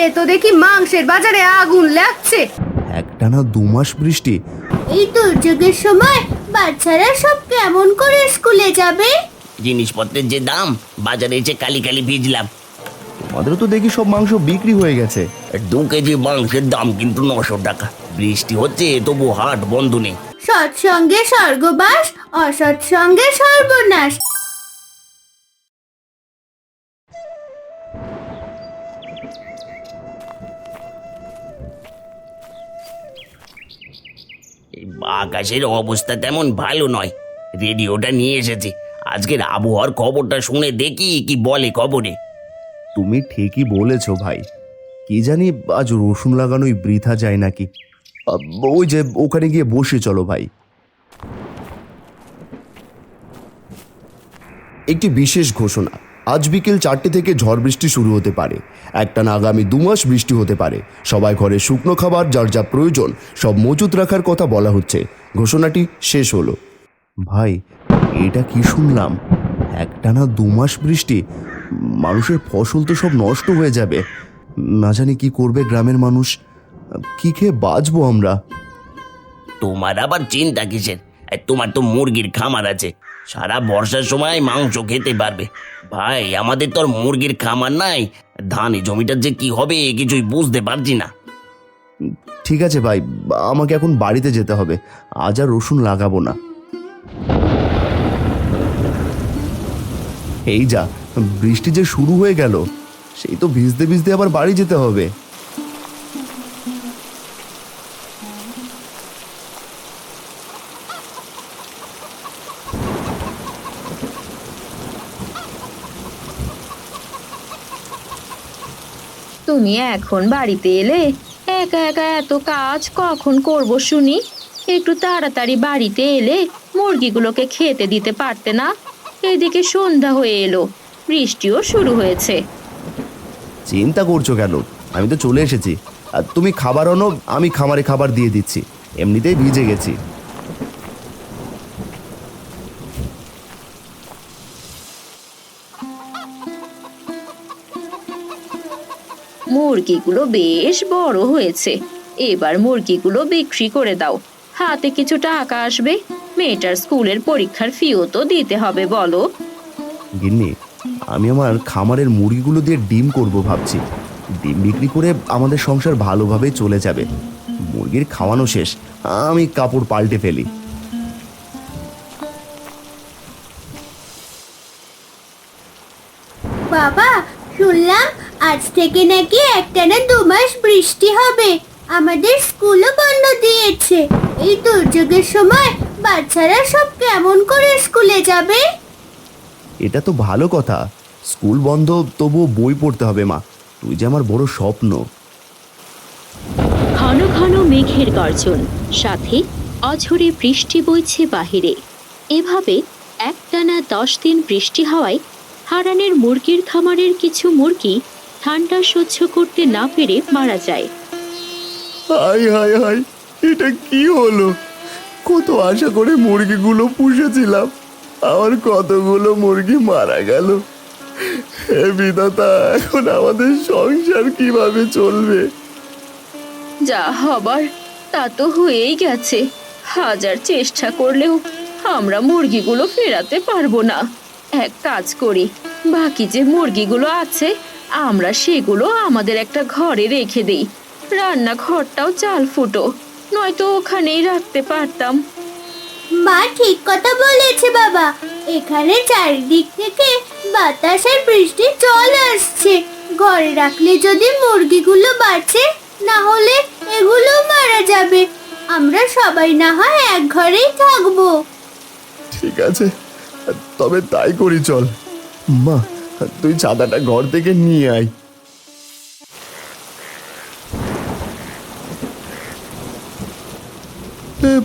এ তো দেখি মাংসের বাজারে আগুন লাগছে। একটানা দু মাস বৃষ্টি। এই দুর্যোগের সময় বাচ্চারা সব কেমন করে স্কুলে যাবে? জিনিসপত্রের যে দাম বাজারে এসে কালি কালি ভিজলাম। আমাদেরও তো দেখি সব মাংস বিক্রি হয়ে গেছে। দু কেজি মাংসের দাম কিন্তু নশো টাকা। বৃষ্টি হচ্ছে তবু হাট বন্ধ নেই। সৎসঙ্গে স্বর্গবাস অসৎসঙ্গে সর্বনাশ। আকাশের অবস্থা তেমন ভালো নয়। রেডিওটা নিয়ে এসেছি। আজকের আবহাওয়ার খবরটা শুনে দেখি কি বলে খবরে। তুমি ঠিকই বলেছ ভাই। কি জানি আজ রসুন লাগানোই বৃথা যায় নাকি। ওই যে ওখানে গিয়ে বসে চলো ভাই। একটি বিশেষ ঘোষণা। আজ বিকেল চারটে থেকে ঝড় বৃষ্টি শুরু হতে পারে। একটানা আগামী দু মাস বৃষ্টি হতে পারে। সবাই ঘরে শুকনো খাবার, যার যা প্রয়োজন, সব মজুত রাখার কথা বলা হচ্ছে। ঘোষণাটি শেষ হলো। ভাই, এটা কি শুনলাম? একটানা দু মাস বৃষ্টি, মানুষের ফসল তো সব নষ্ট হয়ে যাবে। না জানি কি করবে গ্রামের মানুষ। কি খেয়ে বাঁচবো আমরা? তোমার আবার চিন্তা কিসের? তোমার তো মুরগির খামার আছে। সারা বর্ষার সময় মাংস খেতে পারবে। ভাই, আমাদের তো আর মুরগির খামার নাই। ধানে, জমিটার যে কি হবে কিছুই বুঝতে পারছি না। ঠিক আছে ভাই, আমাকে এখন বাড়িতে যেতে হবে। আজ আর রসুন লাগাবো না। এই যা, বৃষ্টি যে শুরু হয়ে গেল, সেই তো ভিজতে ভিজতে আবার বাড়ি যেতে হবে। তুমি এখন বাড়িতে এলে একা একা এত কাজ কখন করব শুনি? একটু তাড়াতাড়ি বাড়িতে এলে মুরগিগুলোকে খেতে দিতে পারতে না? এদিকে সন্ধ্যা হয়ে এলো, বৃষ্টিও শুরু হয়েছে। চিন্তা করছ কেন? আমি তো চলে এসেছি। আর তুমি খাবার আনো, আমি খামারে খাবার দিয়ে দিচ্ছি। এমনিতেই ভিজে গেছি। মুরগিগুলো বেশ বড় হয়েছে। এবার মুরগিগুলো বিক্রি করে দাও। হাতে কিছু টাকা আসবে। মেয়েটার স্কুলের পরীক্ষার ফিও তো দিতে হবে, বলো। গিন্নি, আমি আমার খামারের মুরগিগুলো দিয়ে ডিম করব ভাবছি। ডিম বিক্রি করে আমাদের সংসার ভালোভাবে চলে যাবে। মুরগির খাওয়ানো শেষ। আমি কাপড় পাল্টে ফেলি। আজ থেকে নাকি একটানা দু মাস বৃষ্টি হবে। আমাদের স্কুলও বন্ধ দিয়েছে। এই দুর্যোগের সময় বাচ্চারা সব কেমন করে স্কুলে যাবে? এটা তো ভালো কথা। স্কুল বন্ধ তবুও বই পড়তে হবে মা। তুই যে আমার বড় স্বপ্ন। ঘন ঘন মেঘের গর্জন সাথে অঝরে বৃষ্টি বইছে বাহিরে। এভাবে একটানা দশ দিন বৃষ্টি হওয়ায় হারানের মুরগির খামারের কিছু মুরগি ঠান্ডা সহ্য করতে না পেরে মারা যায়। হাই হাই হাই এটা কি হলো? কত আশা করে মুরগিগুলো পুষেছিলাম। আমার কতগুলো মুরগি মারা গেল। হে বিধাতা এখন আমাদের সংসার কীভাবে চলবে? যা হবার তা তো হয়েই গেছে। হাজার চেষ্টা করলেও আমরা মুরগিগুলো ফেরাতে পারব না। এক কাজ করি বাকি যে মুরগিগুলো আছে আমরা সেগুলো আমাদের একটা ঘরে রেখে দিই। রান্নাঘরটাও চাল ফুটো নয়তো ওখানেই রাখতে পারতাম। মা ঠিক কথা বলেছে বাবা। এখানে চারিদিক থেকে বাতাসের বৃষ্টি জল আসছে। ঘরে রাখলে যদি মুরগিগুলো বাঁচে না হলে এগুলো মারা যাবে। আমরা সবাই না হয় এক ঘরেই থাকব। ঠিক আছে তবে তাই করি চল। মা তুই চাঁদাটা ঘর থেকে নিয়ে আয়।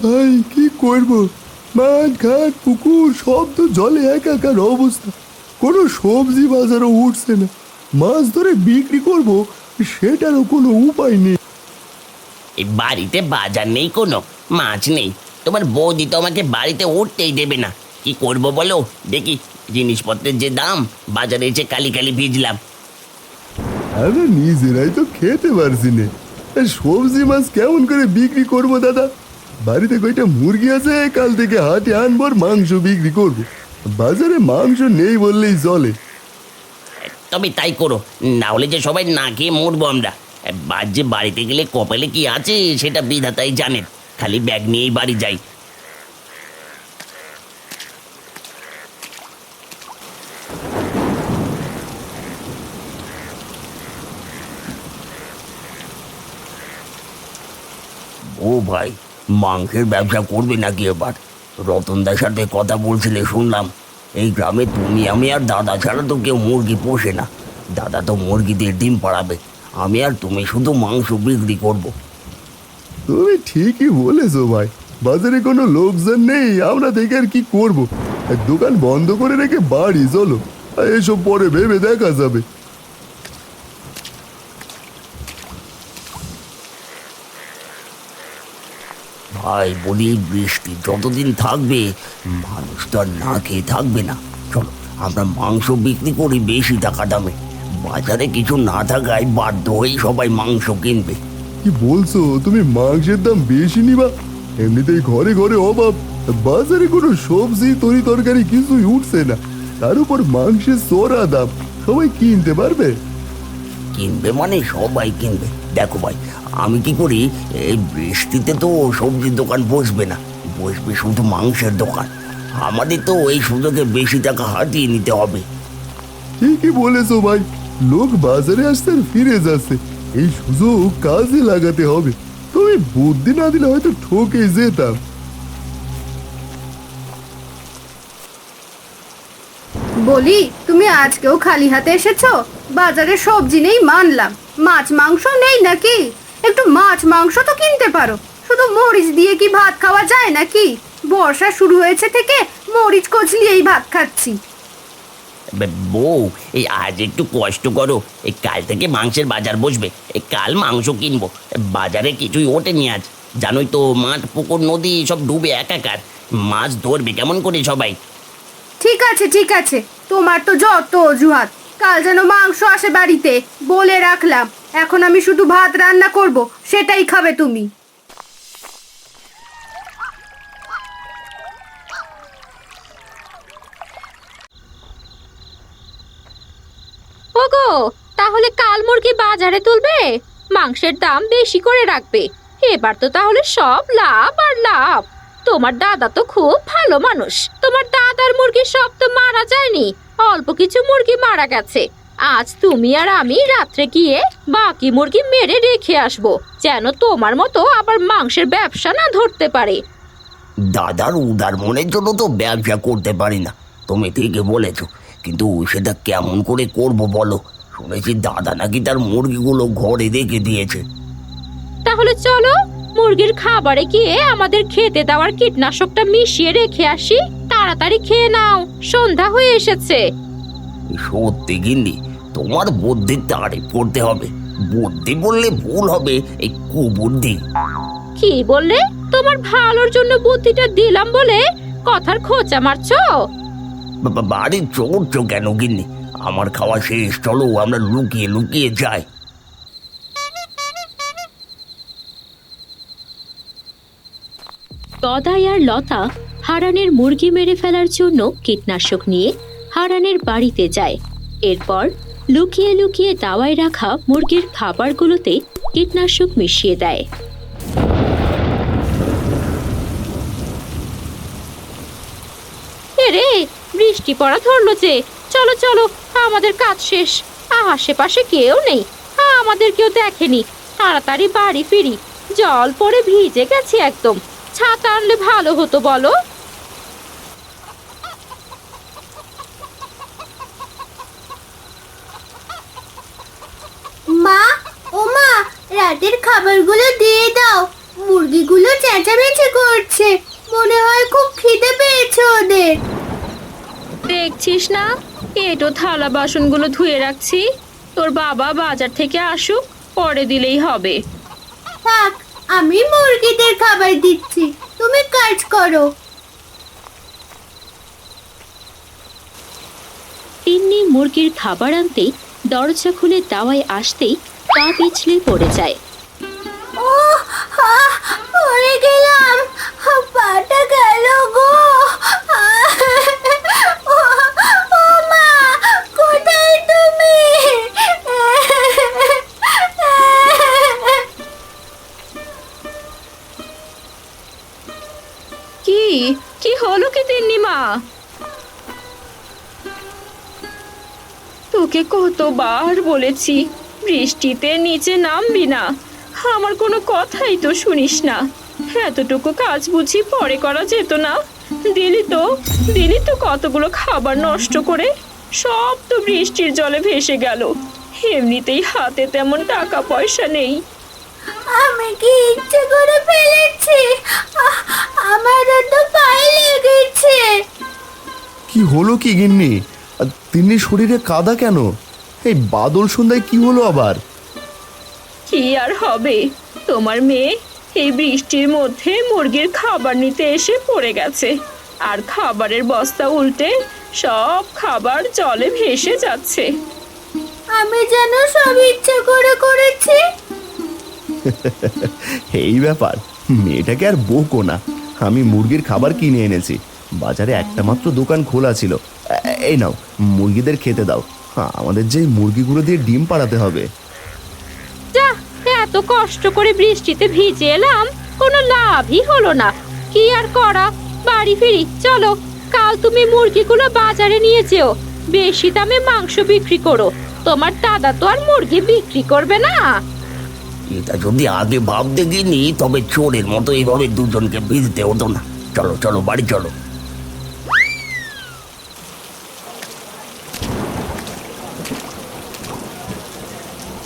ভাই কি করব? মাঠ ঘাট পুকুর সব তো জলে একাকার অবস্থা। কোনো সবজি বাজারও উঠছে না। মাছ ধরে বিক্রি করব সেটারও কোনো উপায় নেই। এই বাড়িতে বাজার নেই কোনো মাছ নেই। তোমার বৌদি তো আমাকে বাড়িতে উঠতেই দেবে না। কি করব বলো? দেখি জিনিসপত্রের যে দাম বাজারে এসে কালি কালি ভিজলাম। আমরা নিজেরাই তো খেতে পারছি না। সবজি মাছ কেমন করে বিক্রি করব দাদা? বাড়িতে কয়টা মুরগি আছে কাল থেকে হাটে আনব মাংস বিক্রি করব। বাজারে মাংস নেই বললেই চলে। তবে তাই করো না হলে যে সবাই না খেয়ে মরবো আমরা। যে বাড়িতে গেলে কপালে কি আছে সেটা বিধাতাই জানেন। খালি ব্যাগ নিয়েই বাড়ি যাই ও ভাই, মাংসের ব্যবসা করবে নাকি এবার? রতনদার সাথে কথা বলছিলে, শুনলাম। এই গ্রামে তুমি, আমি আর দাদা ছাড়া তো কেউ মুরগি পোষে না। দাদা তো মুরগিদের ডিম পাড়াবে। আমি আর তুমি শুধু মাংস বিক্রি করব। তুমি ঠিকই বলেছ ভাই। বাজারে কোনো লোকজন নেই, আমরা দেখে আর কি করব? দোকান বন্ধ করে রেখে বাড়ি চলো। এসব পরে ভেবে দেখা যাবে। ভাই বলি বৃষ্টি যতদিন থাকবে মানুষ তো আর না খেয়ে থাকবে না। চলো আমরা মাংস বিক্রি করি বেশি টাকা দামে। বাজারে কিছু না থাকায় বাধ্য হয়েই সবাই মাংস কিনবে। কি বলছো? তুমি মাংসের দাম বেশি নিবা? এমনিতেই ঘরে ঘরে অভাব। বাজারে কোনো সবজি তরি তরকারি কিছুই উঠছে না। তার উপর মাংসের চড়া দাম। সবাই কিনতে পারবে? কিনবে মানে সবাই কিনবে। দেখো ভাই আমি কি করি? এই বৃষ্টিতে তো সবজির দোকান বসবে না। বসবে শুধু মাংসের দোকান। আমাদের তো এই সুযোগে বেশি টাকা হাতিয়ে নিতে হবে। ঠিকই বলেছ ভাই। লোক বাজারে আসতে আর ফিরে যাচ্ছে। এই সুযোগ কাজে লাগাতে হবে। তুমি বুদ্ধি না দিলে হয়তো ঠকে যেতাম। বলি তুমি আজকেও খালি হাতে এসেছ? বাজারে সবজি নেই মানলাম। মাছ মাংস নেই নাকি? একটু মাছ মাংস তো কিনতে পারো। শুধু মরিচ দিয়ে কি ভাত খাওয়া যায় নাকি? বর্ষা শুরু হয়েছে থেকে মরিচ কচলিয়েই ভাত খাচ্ছি। বে- বউ এই আজ একটু কষ্ট করো। এই কাল থেকে মাংসের বাজার বসবে। এই কাল মাংস কিনবো। বাজারে কিছুই ওঠেনি আজ। জানোই তো মাঠ পুকুর নদী সব ডুবে একাকার। মাছ ধরবে কেমন করে সবাই? ঠিক আছে ঠিক আছে। তোমার তো যত অজুহাত। কাল যেন মাংস আসে বাড়িতে বলে রাখলাম। এখন আমি শুধু ভাত রান্না করব, সেটাই খাবে তুমি। ওগো, তাহলে কাল মুরগি বাজারে তুলবে? মাংসের দাম বেশি করে রাখবে। এবার তো তাহলে সব লাভ আর লাভ। তোমার দাদা তো খুব ভালো মানুষ। তোমার দাদার মুরগি সব তো মারা যায়নি। অল্প কিছু মুরগি মারা গেছে। আজ তুমি আর আমি রাত্রে গিয়ে বাকি মুরগি মেরে রেখে আসব যেন তোমার মতো আবার মাংসের ব্যবসা না ধরতে পারে। দাদার উদার মনের জন্য তো ব্যবসা করতে পারি না তুমি ঠিকই বলেছ কিন্তু সেটা কেমন করে করব বলো? শুনেছি দাদা নাকি তার মুরগিগুলো ঘরে রেখে দিয়েছে। তাহলে চলো মুরগির খাবারে গিয়ে আমাদের খেতে দেওয়ার কীটনাশকটা মিশিয়ে রেখে আসি তাড়াতাড়ি খেয়ে নাও সন্ধ্যা হয়ে এসেছে। সত্যি গিন্নি তোমার বুদ্ধির তারিফ করতে হবে। বুদ্ধি বললে ভুল হবে এই কুবুদ্ধি। কি বললে? তোমার ভালোর জন্য বুদ্ধিটা দিলাম বলে কথার খোঁচা মারছো? বাড়ি চড়ছো কেন গিন্নি? আমার খাওয়া শেষ চলো আমরা লুকিয়ে লুকিয়ে যাই। গদাই আর লতা হারানের মুরগি মেরে ফেলার জন্য কীটনাশক নিয়ে হারানের বাড়িতে যায়। এরপর লুকিয়ে লুকিয়ে দাওয়ায় রাখা মুরগির খাবারগুলোতে কীটনাশক মিশিয়ে দেয়। এরে, বৃষ্টি পড়া ধরলো যে। চলো চলো, আমাদের কাজ শেষ। আশেপাশে কেউ নেই। আমাদের কেউ দেখেনি। তাড়াতাড়ি বাড়ি ফিরি। জল পড়ে ভিজে গেছি একদম। ছাতা আনলে ভালো হতো বলো। মা ও মা রাতের খাবারগুলো দিয়ে দাও। মুরগিগুলো চেঁচামেচি করছে। মনে হয় খুব খিদে পেয়েছে ওদের। দেখছিস না? এটো থালা বাসনগুলো ধুয়ে রাখছি। তোর বাবা বাজার থেকে আসুক পরে দিলেই হবে। থাক আমি মুরগিদের খাবার দিচ্ছি। তুমি কাজ করো। তিন্নি মুরগির খাবার আনতে দরজা খুলে দাওয়ায় আসতেই পা পিছলে পড়ে যায়। ও পড়ে গেলাম। পাটা গেল গো। আহ, ও ও মা কোথায় তুমি? কি? কি হলো কি তিন্নি মা তোকে কতবার বলেছি বৃষ্টিতে নিচে নামবি না। আমার কোনো কথাই তো শুনিস না। এতটুকু কাজ বুঝি পরে করা যেত না। দিলি তো দিলি তো কতগুলো খাবার নষ্ট করে। সব তো বৃষ্টির জলে ভেসে গেল। এমনিতেই হাতে তেমন টাকা পয়সা নেই। আমি কি ইচ্ছে করে ফেলেছি? আহ, আমারও তো পায়ে লেগেছে। কি হলো কি গিন্নি? আর তিন্নি শরীরে কাদা কেন? এই বাদল সন্ধ্যায় কি হলো আবার? কি আর হবে? তোমার মেয়ে এই বৃষ্টির মধ্যে মুরগির খাবার নিতে এসে পড়ে গেছে। আর খাবারের বস্তা উল্টে সব খাবার জলে ভেসে যাচ্ছে। আমি যেন সব ইচ্ছে করে করেছি। এই ব্যাপার মেয়েটাকে আর বকো না। আমি মুরগির খাবার কিনে এনেছি। বাজারে একটা মাত্র দোকান খোলা ছিল। এই নাও মুরগিদের খেতে দাও। হ্যাঁ আমাদের যে মুরগিগুলো দিয়ে ডিম পাড়াতে হবে। যা এত কষ্ট করে বৃষ্টিতে ভিজে এলাম কোনো লাভই হলো না। কি আর করা? বাড়ি ফিরি চলো। কাল তুমি মুরগিগুলো বাজারে নিয়ে যেও। বেশি দামে মাংস বিক্রি করো। তোমার দাদা তো আর মুরগি বিক্রি করবে না। এটা যদি আগে ভাবতে গিনি তবে চোরের মতো এইভাবে দুজনকে ভিজতে হতো না। চলো চলো বাড়ি চলো।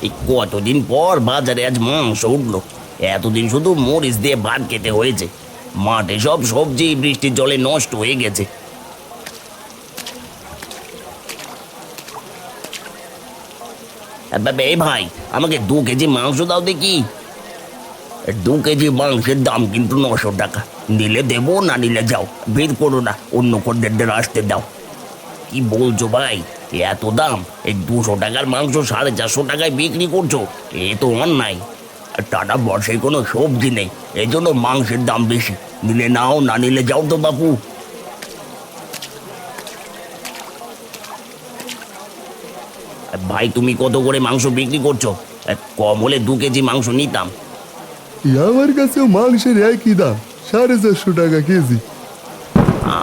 এই কতদিন পর বাজারে আজ মাংস উঠল? এতদিন শুধু মরিচ দিয়ে ভাত খেতে হয়েছে। মাঠে সব সবজি বৃষ্টির জলে নষ্ট হয়ে গেছে। আ, এ ভাই আমাকে দু কেজি মাংস দাও দেখি। দু কেজি মাংসের দাম কিন্তু নশো টাকা। নিলে দেবো না নিলে যাও। বের করো না অন্য খদ্দেরদের আসতে দাও। কি বলছো ভাই? এত দাম? এই দুশো টাকার মাংস সাড়ে চারশো টাকায় বিক্রি করছ? এ তো অন্যায়। টাটা বর্ষায় কোনো সবজি নেই। এই জন্য মাংসের দাম বেশি। নিলে নাও না নিলে যাও তো বাপু। ভাই তুমি কত করে মাংস বিক্রি করছ? কম হলে দু কেজি মাংস নিতাম। আমার কাছেও মাংসের একই দাম সাড়ে চারশো টাকা কেজি।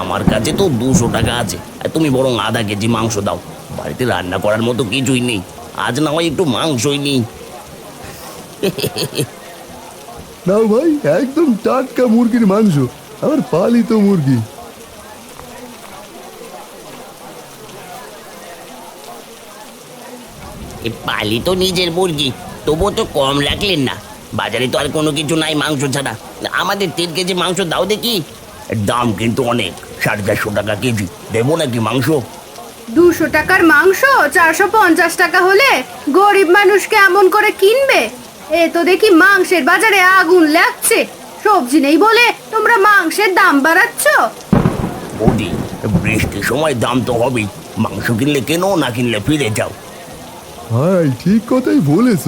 আমার কাছে তো দুশো টাকা আছে। তুমি বরং আধা কেজি মাংস দাও। বাড়িতে রান্না করার মতো কিছুই নেই। আজ না হয় একটু মাংসই নেই। নাও ভাই একদম টাটকা মুরগির মাংস আমার পালিত মুরগি। এ পালি নিজের মুরগি তবুও তো কম রাখলেন না। বাজারে তো আর কোনো কিছু নাই মাংস ছাড়া। আমাদের তিন কেজি মাংস দাও দেখি। দাম কিন্তু অনেক সাড়ে চারশো টাকা কেজি। দেবো নাকি মাংস? দুশো টাকার মাংস চারশো পঞ্চাশ টাকা হলে গরিব মানুষকে এমন করে কিনবে? এ তো দেখি মাংসের বাজারে আগুন লাগছে। সবজি নেই বলে তোমরা মাংসের দাম বাড়াচ্ছ? বৌদি বৃষ্টির সময় দাম তো হবেই। মাংস কিনলে কেনো না কিনলে ফিরে যাও। ভাই ঠিক কথাই বলেছ।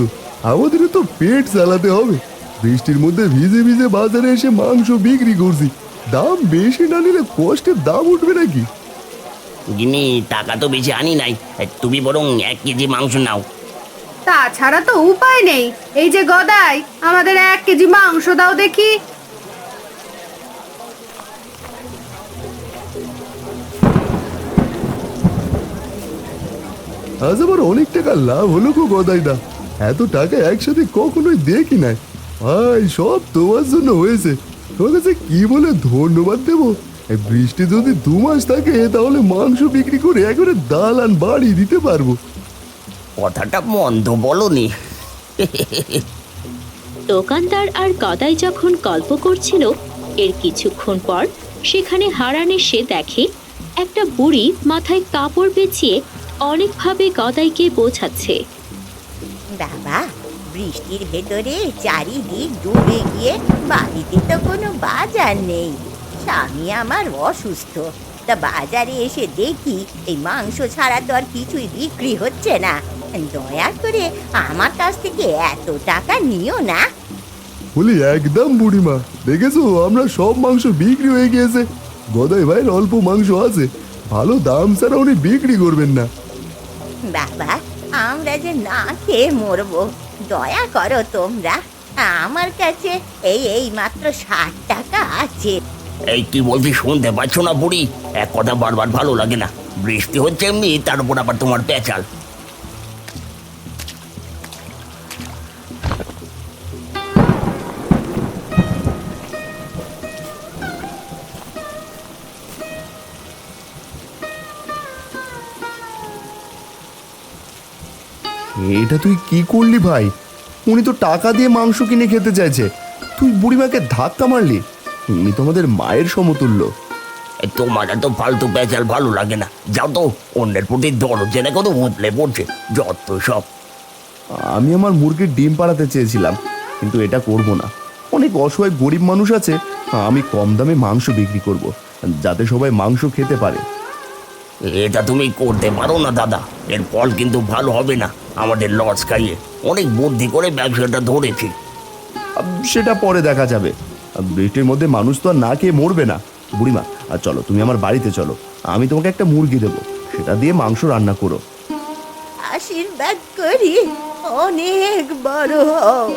আমাদের তো পেট চালাতে হবে। বৃষ্টির মধ্যে ভিজে ভিজে বাজারে এসে মাংস বিক্রি করছি। দাম বেশি না নিলে কষ্টের দাম উঠবে নাকি? গিনি টাকা তো বেশি আনি নাই। তুমি বরং এক কেজি মাংস নাও। তাছাড়া তো উপায় নেই। এই যে গদাই আমাদের এক কেজি মাংস দাও দেখি। আজ আবার অনেক টাকা লাভ হলো গো গদাইদা। এত টাকা একসাথে কখনোই দেখি নাই। ভাই সব তোমার জন্য হয়েছে। তোমার কাছে কি বলে ধন্যবাদ দেবো? বৃষ্টি যদি দু মাস থাকে তাহলে মাংস বিক্রি করে একবারে দালান বাড়ি দিতে পারব। কথাটা মন্দ বলনি। দোকানদার আর গদাই যখন গল্প করছিল এর কিছুক্ষণ পর সেখানে হারান এসে দেখে একটা বুড়ি মাথায় কাপড় পেঁচিয়ে অনেকভাবে গদাইকে বোঝাচ্ছে। বাবা বৃষ্টির ভেতরে চারিদিক ডুবে গিয়ে বাড়িতে তো কোনো বাজার নেই। স্বামী আমার অসুস্থ। তা বাজারে এসে দেখি এই মাংস ছাড়া তো আর কিছুই বিক্রি হচ্ছে না। দয়া করে আমার কাছ থেকে এত টাকা নিও না। বলি একদম বুড়িমা দেখেছ? আমরা সব মাংস বিক্রি হয়ে গিয়েছে। গদাই ভাইয়ের অল্প মাংস আছে। ভালো দাম ছাড়া উনি বিক্রি করবেন না। বাবা আমরা যে না খেয়ে মরবো দয়া করো তোমরা। আমার কাছে এই এই মাত্র ষাট টাকা আছে। এই কি বলছি শুনতে পাচ্ছ না বুড়ি? এক কথা বারবার ভালো লাগে না। বৃষ্টি হচ্ছে এমনি, তার উপর আবার তোমার পেঁচাল। এটা তুই কি করলি ভাই? উনি তো টাকা দিয়ে মাংস কিনে খেতে চাইছে। তুই বুড়িমাকে ধাক্কা মারলি। উনি তো আমাদের মায়ের সমতুল্য। তোমার এত ফালতু পেঁচাল ভালো লাগে না। যাও তো অন্যের প্রতি দরদ জেনে কত উতলে পড়ছে। যত সব। আমি আমার মুরগির ডিম পাড়াতে চেয়েছিলাম কিন্তু এটা করব না। অনেক অসহায় গরিব মানুষ আছে আমি কম দামে মাংস বিক্রি করব যাতে সবাই মাংস খেতে পারে। এটা তুমি করতে পারো না দাদা। এর ফল কিন্তু ভালো হবে না আমাদের লস খাইয়ে। অনেক বুদ্ধি করে ব্যবসাটা ধরেছি। সেটা পরে দেখা যাবে। বৃষ্টির মধ্যে মানুষ তো আর না খেয়ে মরবে না। বুড়িমা আর চলো তুমি আমার বাড়িতে চলো। আমি তোমাকে একটা মুরগি দেবো। সেটা দিয়ে মাংস রান্না করো। আশীর্বাদ করি। অনেক বড় হও।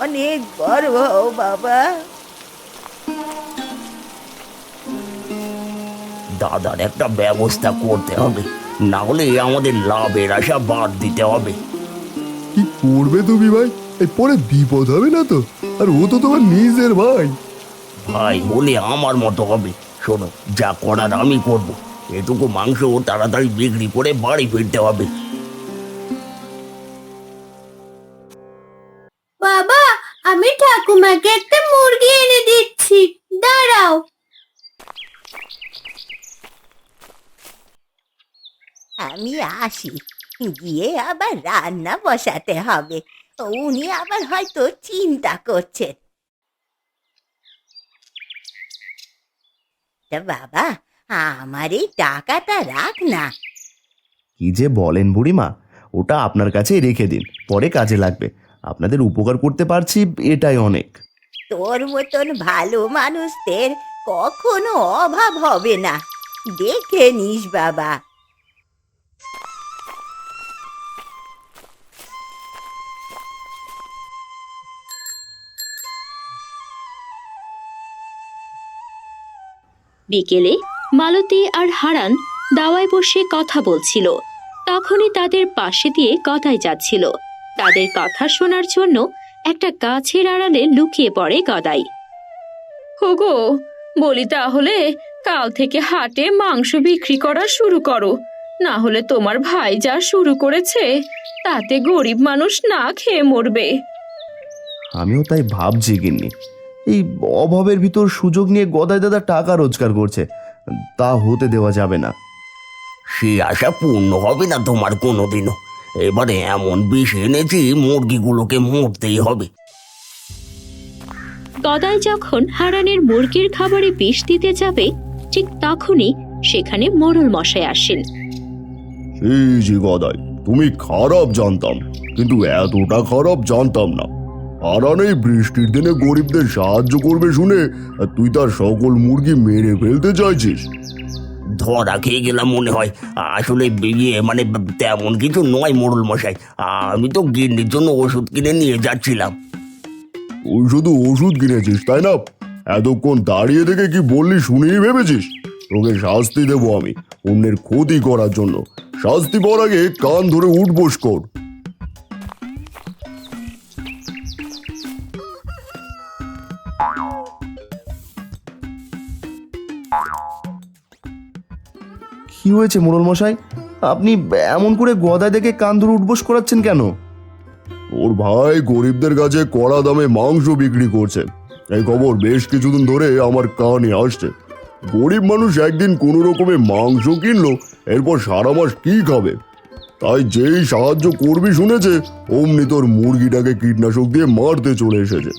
অনেক বড় হও বাবা। দাদার একটা ব্যবস্থা করতে হবে। না হলে আমাদের লাভের আশা বাদ দিতে হবে। কি করবে তুমি ভাই? এই পরে বিপদ হবে না তো? আর ও তো তোমার নিজের ভাই। ভাই বলে আমার মতো হবে। শোনো যা করার আমি করব। এটুকু মাংস তাড়াতাড়ি বিক্রি করে বাড়ি ফিরতে হবে। বাবা আমি ঠাকুমাকে একটা মুরগি এনে দিচ্ছি। দাঁড়াও। আমি আসি। গিয়ে আবার রান্না বসাতে হবে। উনি আবার হয়তো চিন্তা করছেন। তা বাবা আমার এই টাকাটা রাখ না। কি যে বলেন বুড়িমা ওটা আপনার কাছেই রেখে দিন পরে কাজে লাগবে। আপনাদের উপকার করতে পারছি এটাই অনেক। তোর মতন ভালো মানুষদের কখনো অভাব হবে না। দেখে নিস বাবা। বিকেলে মালতী আর হারান দাওয়ায় বসে কথা বলছিল। তখনই তাদের পাশে দিয়ে গদাই যাচ্ছিল। তাদের কথা শোনার জন্য একটা গাছের আড়ালে লুকিয়ে পড়ে গদাই। ওগো বলি তাহলে কাল থেকে হাটে মাংস বিক্রি করা শুরু করো। না হলে তোমার ভাই যা শুরু করেছে তাতে গরিব মানুষ না খেয়ে মরবে। আমিও তাই ভাবছি গিন্নি। এই অভাবের ভিতর সুযোগ নিয়ে গদাই দাদা টাকা রোজগার করছে। তা হতে দেওয়া যাবে না। সে আশা পূর্ণ হবে না তোমার কোনোদিনও। এবারে এমন বিষ এনেছি মুরগিগুলোকে মরতেই হবে। গদাই যখন হারানের মুরগির খাবারে বিষ দিতে যাবে ঠিক তখনই সেখানে মোড়ল মশাই আসেন। এই যে গদাই তুমি খারাপ জানতাম কিন্তু এতটা খারাপ জানতাম না। আরান এই বৃষ্টির দিনে গরিবদের সাহায্য করবে শুনে তুই তার সকল মুরগি মেরে ফেলতে চাইছিস। ধরা খেয়ে গেলাম মনে হয়। আসলে বিয়ে মানে তেমন কিছু নয় মোড়ল মশাই। আমি তো গিন্নির জন্য ওষুধ কিনে নিয়ে যাচ্ছিলাম। তুই শুধু ওষুধ কিনেছিস তাই না? এতক্ষণ দাঁড়িয়ে থেকে কি বললি শুনেই ভেবেছিস? তোকে শাস্তি দেবো আমি অন্যের ক্ষতি করার জন্য। শাস্তি পাওয়ার আগে কান ধরে উঠবোস কর। কি হয়েছে মোড়ল মশাই? আপনি এমন করে গদায় দেখে কান ধরে উঠবোস করাচ্ছেন কেন? ওর ভাই গরিবদের কাছে কড়া দামে মাংস বিক্রি করছে। এই খবর বেশ কিছুদিন ধরে আমার কানে আসছে। গরিব মানুষ একদিন কোনো রকমে মাংস কিনলো এরপর সারা মাস কি খাবে? তাই যেই সাহায্য করবি শুনেছে অমনি তোর মুরগিটাকে কীটনাশক দিয়ে মারতে চলে এসেছে।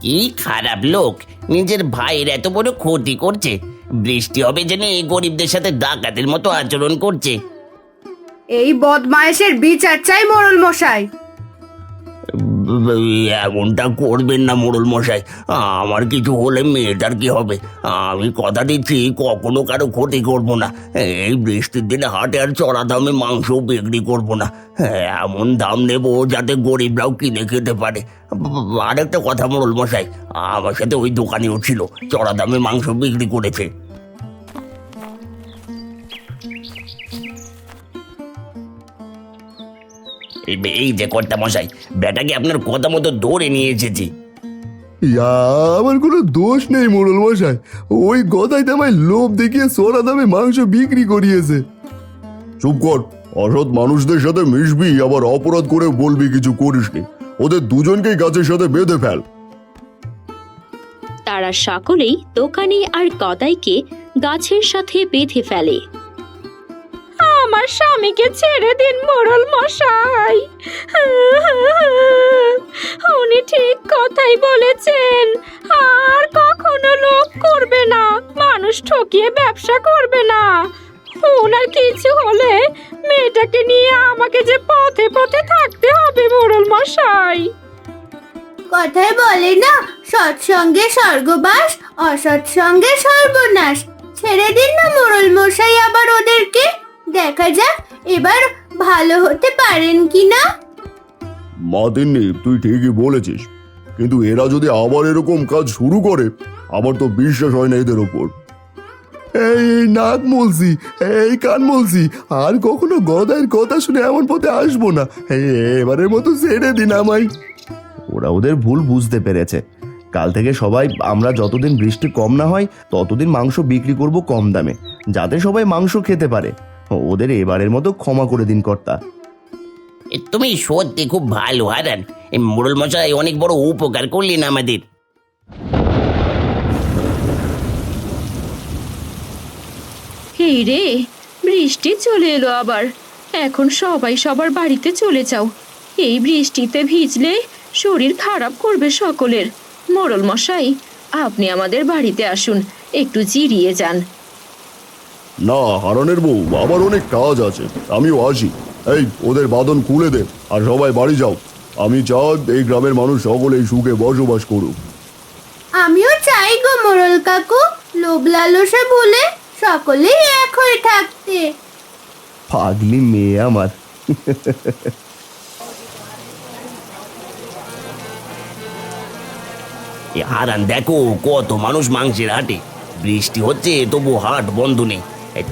কি খারাপ লোক নিজের ভাইয়ের এত বড় ক্ষতি করছে। বৃষ্টি হবে জেনে গরিবদের সাথে ডাকাতের মতো আচরণ করছে। এই বদমায়েশের বিচার চাই মরল মশাই। এমনটা করবেন না মোড়ল মশাই। আমার কিছু হলে মেয়েটার কি হবে? আমি কথা দিচ্ছি, কখনো কারও ক্ষতি করব না। এই বৃষ্টির দিনে হাটে আর চড়া দামে মাংস বিক্রি করব না। এমন দাম নেব যাতে গরিবরাও কিনে খেতে পারে। আরেকটা কথা মোড়ল মশাই, আমার সাথে ওই দোকানেও ছিল, চড়া দামে মাংস বিক্রি করেছে। এই যে কর্তা মশাই বেটাকে আপনার কথা মতো ধরে নিয়ে এসেছি। ইয়া, আমার কোনো দোষ নেই মোড়ল মশাই। ওই গদাই আমায় লোভ দেখিয়ে সোনা দামে মাংস বিক্রি করিয়েছে। চুপ কর অসৎ মানুষদের সাথে মিশবি আবার অপরাধ করে বলবি কিছু করিসনি ওদের দুজনকেই গাছের সাথে বেঁধে ফেল। তারা সকলেই দোকানি আর গদাইকে গাছের সাথে বেঁধে ফেলে। আমার স্বামীকে ছেড়ে দিন মোড়ল মশাই। উনি ঠিক কথাই বলেছেন। আর কখনো লোভ করবে না, মানুষ ঠকিয়ে ব্যবসা করবে না। ওনার কিছু হলে মেয়েটাকে নিয়ে আমাকে যে পথে পথে থাকতে হবে মোড়ল মশাই। কথায় বলে না সৎসঙ্গে স্বর্গবাস অসৎসঙ্গে সর্বনাশ। ছেড়ে দিন না মোড়ল মশাই আবার ওদেরকে। দেখা যাক এবার ভালো হতে পারেন কি না মাতিননি তুই ঠিকই বলেছিস। কিন্তু এরা যদি আবার এরকম কাজ শুরু করে আমার তো বিশ্বাস হয় না এদের ওপর। এই নাক মলছি এই কান মলছি আর কখনো গদাইয়ের কথা শুনে এমন পথে আসব না। এই এবারের মতো ছেড়ে দিন আমায়। ওরা ওদের ভুল বুঝতে পেরেছে। কাল থেকে সবাই আমরা যতদিন বৃষ্টি কম না হয় ততদিন মাংস বিক্রি করব কম দামে যাতে সবাই মাংস খেতে পারে। ওদের এবারের মতো ক্ষমা করে দিন কর্তা। এ, তুমি সত্যি খুব ভালো হারান। এই মোড়ল মশাই অনেক বড় উপকার করলেন আমাদের। এই রে বৃষ্টি চলে এলো আবার। এখন সবাই সবার বাড়িতে চলে যাও। এই বৃষ্টিতে ভিজলে শরীর খারাপ করবে সকলের। মোড়ল মশাই আপনি আমাদের বাড়িতে আসুন একটু জিরিয়ে যান। না হারানের বউ আবার অনেক কাজ আছে। আমিও আসি। এই ওদের বাদন খুলে দে আর সবাই বাড়ি যাও। আমি চাই এই গ্রামের মানুষ সকলেই সুখে বসবাস করুক। আমিও চাই গো মোড়ল কাকু। লোভ লালসা ভুলে সকলেই এক হয়ে থাকতে। পাগলি মেয়ে আমার। এ হারান দেখো কত মানুষ মাংসের হাটে। বৃষ্টি হচ্ছে তবু হাট বন্ধ নেই।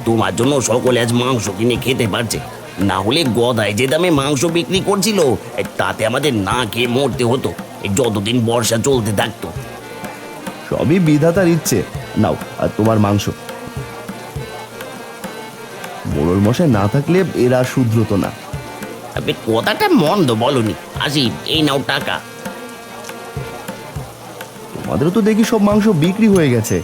তোমার জন্য সকলে আজ মাংস কিনে খেতে পারছে। না হলে গদায় যে দামে মাংস বিক্রি করছিল তাতে আমাদের না খেয়ে মরতে হতো। যতদিন বর্ষা চলতে থাকতো। সবই বিধাতার ইচ্ছে। নাও আর তোমার মাংস। মোড়ল মশাই না থাকলে এরা শুধরতো না। আপনি কথাটা মন্দ বলনি। আসি এই নাও টাকা। তোমাদেরও তো দেখি সব মাংস বিক্রি হয়ে গেছে।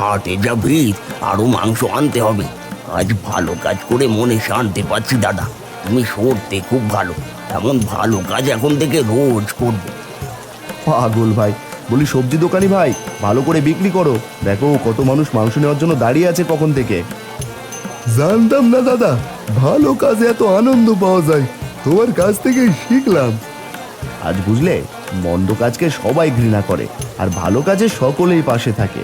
হাটে যা ভিড়, আরও মাংস আনতে হবে। আজ ভালো কাজ করে মনে শান্তি পাচ্ছি, দাদা। তুমি সরতে খুব ভালো। এমন ভালো কাজ এখন থেকে রোজ করবে। পাগল ভাই, বলি সবজি দোকানি ভাই, ভালো করে বিক্রি করো। দেখো, কত মানুষ মাংস নেওয়ার জন্য দাঁড়িয়ে আছে কখন থেকে। জানতাম না, দাদা। ভালো কাজে এত আনন্দ পাওয়া যায়। তোমার কাছ থেকেই শিখলাম। আজ বুঝলে, মন্দ কাজকে সবাই ঘৃণা করে, আর ভালো কাজে সকলেই পাশে থাকে।